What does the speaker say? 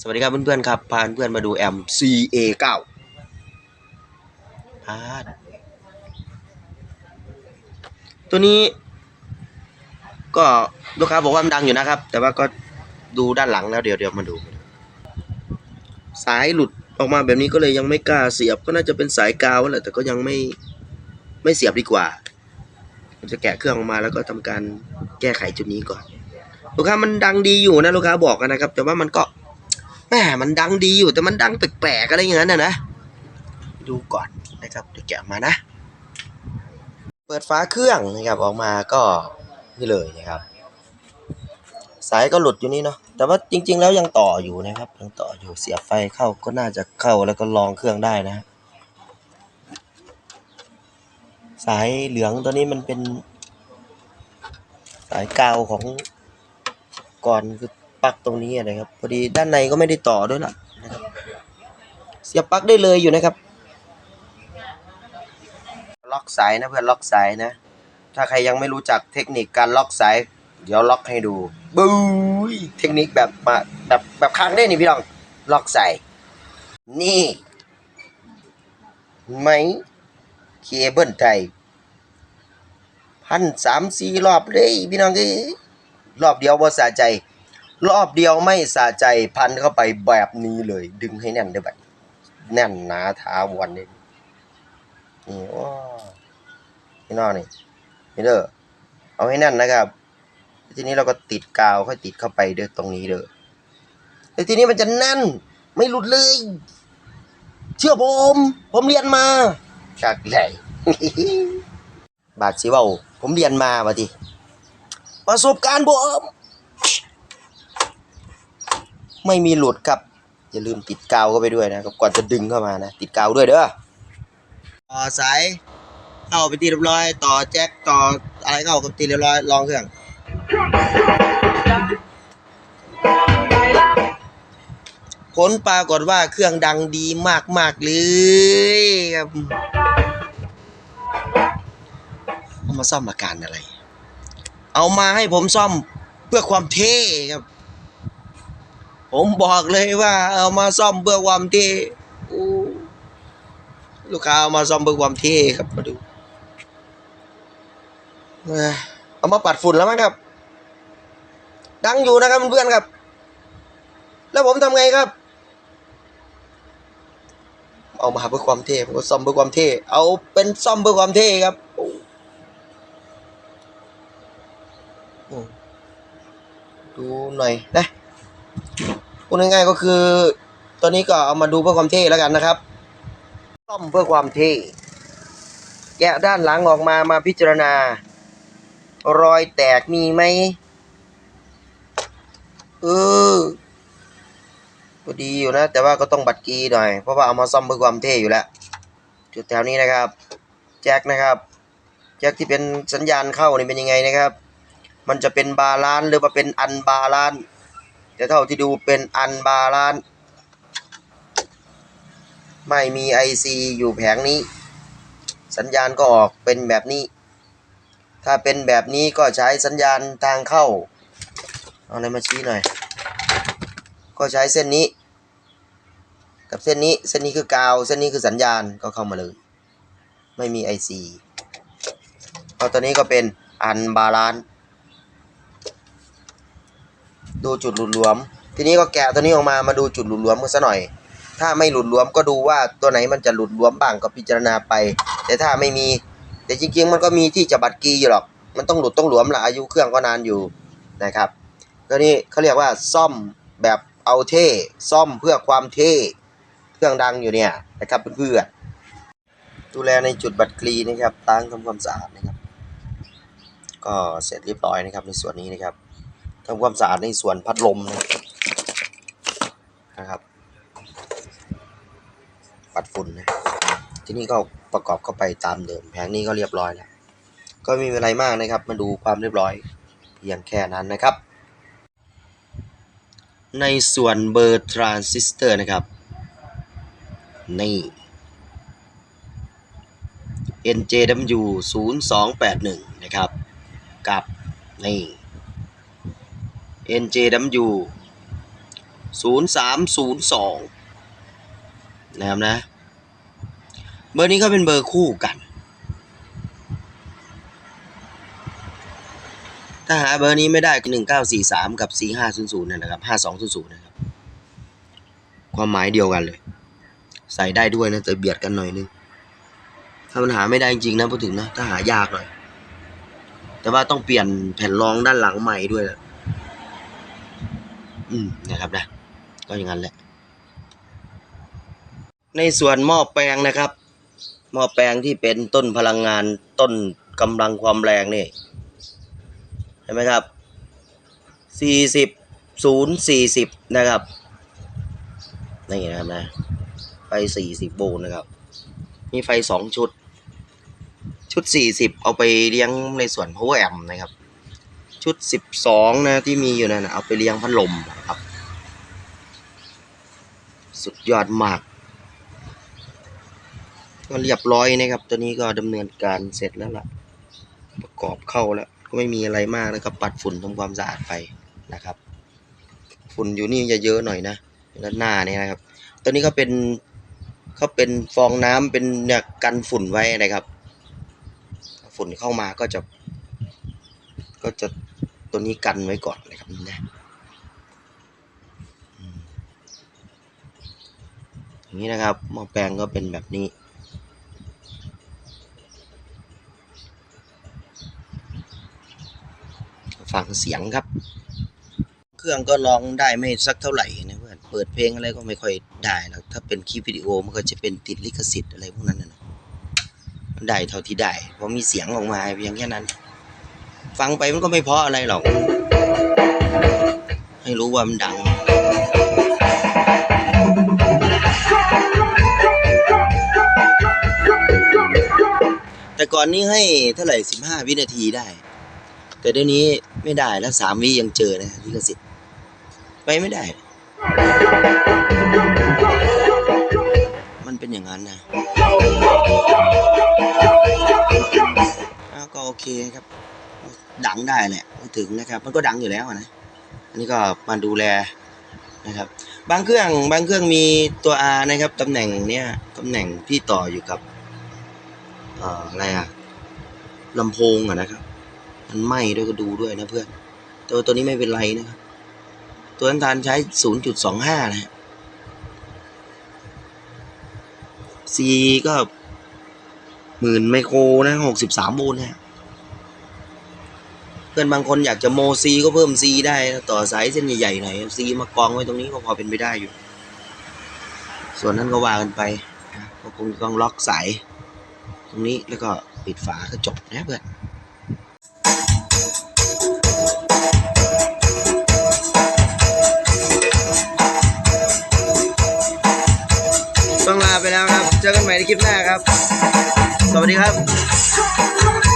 สวัสดีครับเพื่อนๆครับ พาเพื่อนมาดูแอม CA9 พาดตัวนี้ ก็ลูกค้าบอกว่ามันดังอยู่นะครับ แต่ว่าก็ดูด้านหลังแล้วเดี๋ยวเดี๋ยวมาดู สายหลุดออกมาแบบนี้ก็เลยยังไม่กล้าเสียบ ก็น่าจะเป็นสายกาวแหละแต่ก็ยังไม่ไม่เสียบดีกว่าผมจะแกะเครื่องออกมาแล้วก็ทำการแก้ไขจุดนี้ก่อน ลูกค้ามันดังดีอยู่นะลูกค้าบอกกันนะครับ แต่ว่ามันก็ แหมมันดังดีอยู่แต่มันดังแปลกๆอะไรอย่างนั้นนะนะ ดูก่อนนะครับเดี๋ยวแกะมานะ เปิดฝาเครื่องนะครับออกมาก็นี่เลยนะครับ สายก็หลุดอยู่นี่เนาะแต่ว่าจริง ๆ แล้วยังต่ออยู่นะครับยังต่ออยู่เสียบไฟเข้าก็น่าจะเข้าแล้วก็ลองเครื่องได้นะ สายเหลืองตัวนี้มันเป็น สายกาวของก่อนคือ ปลั๊กตรงนี้นะครับ พอดีด้านในก็ไม่ได้ต่อด้วยล่ะนะครับ เสียบปลั๊กได้เลยอยู่นะครับ ล็อกสายนะเพื่อนล็อกสายนะ ถ้าใครยังไม่รู้จักเทคนิคการล็อกสาย เดี๋ยวล็อกให้ดูบู๊ยเทคนิคแบบมาแบบแบบค้างได้นี่พี่น้อง ล็อกสาย นี่ไหมเคเบิลไทยพันสามสี่รอบเลยพี่น้องเอ้รอบเดียวบ่สะใจ รอบเดียวไม่สะใจพันเข้าไปแบบนี้เลย ดึงให้แน่นได้แบบแน่นหนาถาวรเลยนี่ว้าพี่น้องนี่นี่เด้อเอาให้แน่นนะครับ ทีนี้เราก็ติดกาวค่อยติดเข้าไปเด้อตรงนี้เด้อแต่ทีนี้มันจะแน่น ไม่หลุดเลย เชื่อผม ผมเรียนมาจากไหนบาทสิว่าผมเรียนมาว่าทีประสบการณ์ผม ไม่มีหลุดครับ อย่าลืมติดกาวเข้าไปด้วยนะครับ ก่อนจะดึงเข้ามานะ ติดกาวด้วยเด้อต่อสายเข้าไปตีเรียบร้อย ต่อแจ็คต่ออะไรเข้ากับตีเรียบร้อยลองเครื่องผลปรากฏว่าเครื่องดังดีมาก ๆ เลยครับเอามาซ่อมอาการอะไร เอามาให้ผมซ่อมเพื่อความเท่ครับ ผมบอกเลยว่าเอามาซ่อมเพื่อความเท่ลูกค้าเอามาซ่อมเพื่อความเท่ครับมาดูเอามาปัดฝุ่นแล้วมั้งครับ ดังอยู่นะครับเพื่อนๆครับ แล้วผมทำไงครับ เอามาเพื่อความเท่ผมก็ซ่อมเพื่อความเท่เอาเป็นซ่อมเพื่อความเท่ครับโอ้ดูหน่อยนะ พูดง่ายๆก็คือตัวนี้ก็เอามาดูเพื่อความเท่แล้วกันนะครับซ่อมเพื่อความเท่แกะด้านหลังออกมามาพิจารณา รอยแตกมีไหมเออก็ดีอยู่นะ แต่ว่าก็ต้องบัตรกีหน่อย เพราะว่าเอามาซ่อมเพื่อความเท่อยู่แล้ว จุดแถวนี้นะครับ แจ็คนะครับแจ็คที่เป็นสัญญาณเข้านี่เป็นยังไงนะครับ มันจะเป็นบาลานหรือว่าเป็นอันบาลาน แต่เท่าที่ดูเป็นอันบาลานไม่มี IC อยู่แผงนี้ สัญญาณก็ออกเป็นแบบนี้ ถ้าเป็นแบบนี้ก็ใช้สัญญาณทางเข้า เอาอะไรมาชี้หน่อย ก็ใช้เส้นนี้ กับเส้นนี้ เส้นนี้คือกาว เส้นนี้คือสัญญาณก็เข้ามาเลย ไม่มี IC เอาตัวนี้ก็เป็นอันบาลานซ์ ดูจุดหลุดหลวม ทีนี้ก็แกะตัวนี้ออกมามาดูจุดหลุดหลวมกันซะหน่อย ถ้าไม่หลุดหลวมก็ดูว่าตัวไหนมันจะหลุดหลวมบ้างก็พิจารณาไป แต่ถ้าไม่มี แต่จริงๆ มันก็มีที่จะบัดกีอยู่หรอก มันต้องหลุดต้องหลวมละอายุเครื่องก็นานอยู่นะครับตัวนี้เขาเรียกว่าซ่อมแบบเอาเท่ซ่อมเพื่อความเท่เครื่องดังอยู่เนี่ยนะครับเพื่อนๆดูแลในจุดบัดกรีนะครับล้างทำความสะอาดนะครับ ก็เสร็จเรียบร้อยนะครับในส่วนนี้นะครับ ทำความสะอาดในส่วนพัดลมนะครับ ปัดฝุ่นนะที่นี่ก็ประกอบเข้าไปตามเดิมแผงนี้ก็เรียบร้อยแล้วก็ไม่มีอะไรมากนะครับ มาดูความเรียบร้อยเพียงแค่นั้นนะครับ ในส่วนเบอร์ทรานซิสเตอร์นะครับ นี่ NJW 0281 นะครับ กับนี่ NJW ศูนย์สามศูนย์สองนะครับนะ เบอร์นี้ก็เป็นเบอร์คู่กัน ถ้าหาเบอร์นี้ไม่ได้หนึ่งเก้าสี่สามกับสี่ห้าศูนย์ศูนย์นะครับห้าสองศูนย์ศูนย์นะครับ ความหมายเดียวกันเลย ใส่ได้ด้วยนะ แต่เบียดกันหน่อยนึง ถ้ามันหาไม่ได้จริงนะพูดถึงนะ ถ้าหายากหน่อย แต่ว่าต้องเปลี่ยนแผ่นรองด้านหลังใหม่ด้วยนะ อืมนะครับนะก็อย่างนั้นแหละ ในส่วนหม้อแปลงนะครับ หม้อแปลงที่เป็นต้นพลังงานต้นกำลังความแรงนี่เห็นไหมครับสี่สิบศูนย์สี่สิบนะครับนี่นะครับนะไฟสี่สิบโวลต์นะครับ มีไฟสองชุด ชุดสี่สิบเอาไปเลี้ยงในส่วน power amp นะครับ ชุดสิบสองนะที่มีอยู่นั่นนะเอาไปเลี้ยงพัดลมนะครับ สุดยอดมากก็เรียบร้อยนะครับ ตัวนี้ก็ดำเนินการเสร็จแล้วล่ะ ประกอบเข้าแล้ว ก็ไม่มีอะไรมากนะครับปัดฝุ่นทำความสะอาดไปนะครับ ฝุ่นอยู่นี่จะเยอะหน่อยนะด้านหน้านี่นะครับ ตัวนี้ก็เป็นเขาเป็นฟองน้ำเป็นเนี่ยกันฝุ่นไว้นะครับ ฝุ่นเข้ามาก็จะ ก็จะ ตัวนี้กันไว้ก่อนนะครับนี่นะอย่างนี้นะครับหม้อแปลงก็เป็นแบบนี้ ฟังเสียงครับ เครื่องก็ร้องได้ไม่สักเท่าไหร่นะเพื่อนเปิดเพลงอะไรก็ไม่ค่อยได้แล้วถ้าเป็นคลิปวิดีโอมันก็จะเป็นติดลิขสิทธิ์อะไรพวกนั้นนะได้เท่าที่ได้เพราะมีเสียงออกมาเพียงแค่นั้น ฟังไปมันก็ไม่เพราะอะไรหรอก ให้รู้ว่ามันดัง แต่ก่อนนี้ให้เท่าไหร่สิบห้าวินาทีได้ แต่เดี๋ยวนี้ไม่ได้แล้วสามวิยังเจอนะลิขสิทธิ์ไปไม่ได้ มันเป็นอย่างนั้นนะอ้วก็โอเคครับ ดังได้แหละพูดถึงนะครับ มันก็ดังอยู่แล้วนะอันนี้ก็มาดูแลนะครับ บางเครื่องบางเครื่องมีตัว R นะครับตำแหน่งเนี้ยตำแหน่งที่ต่ออยู่กับเอ่ออะไรอะลำโพงอะนะครับ มันไหม้ด้วยก็ดูด้วยนะเพื่อนต่ว่าตัวนี้ไม่เป็นไรนะครับตัวน้ำตาลใช้ 0.25 นะฮะ C ก็หมื่นไมโครนะ 63 โวลต์นะ พื่อนบางคนอยากจะโม C ก็เพิ่ม C ได้ต่อสายเส้นใหญ่ๆหน่อย C มากองไว้ตรงนี้ก็พอเป็นไปได้อยู่ ส่วนนั้นก็ว่ากันไปก็คงต้องล็อกสาย ตรงนี้แล้วก็ปิดฝาก็จบนะเพื่อนต้องลาไปแล้วครับ เจอกันใหม่ในคลิปหน้าครับ สวัสดีครับ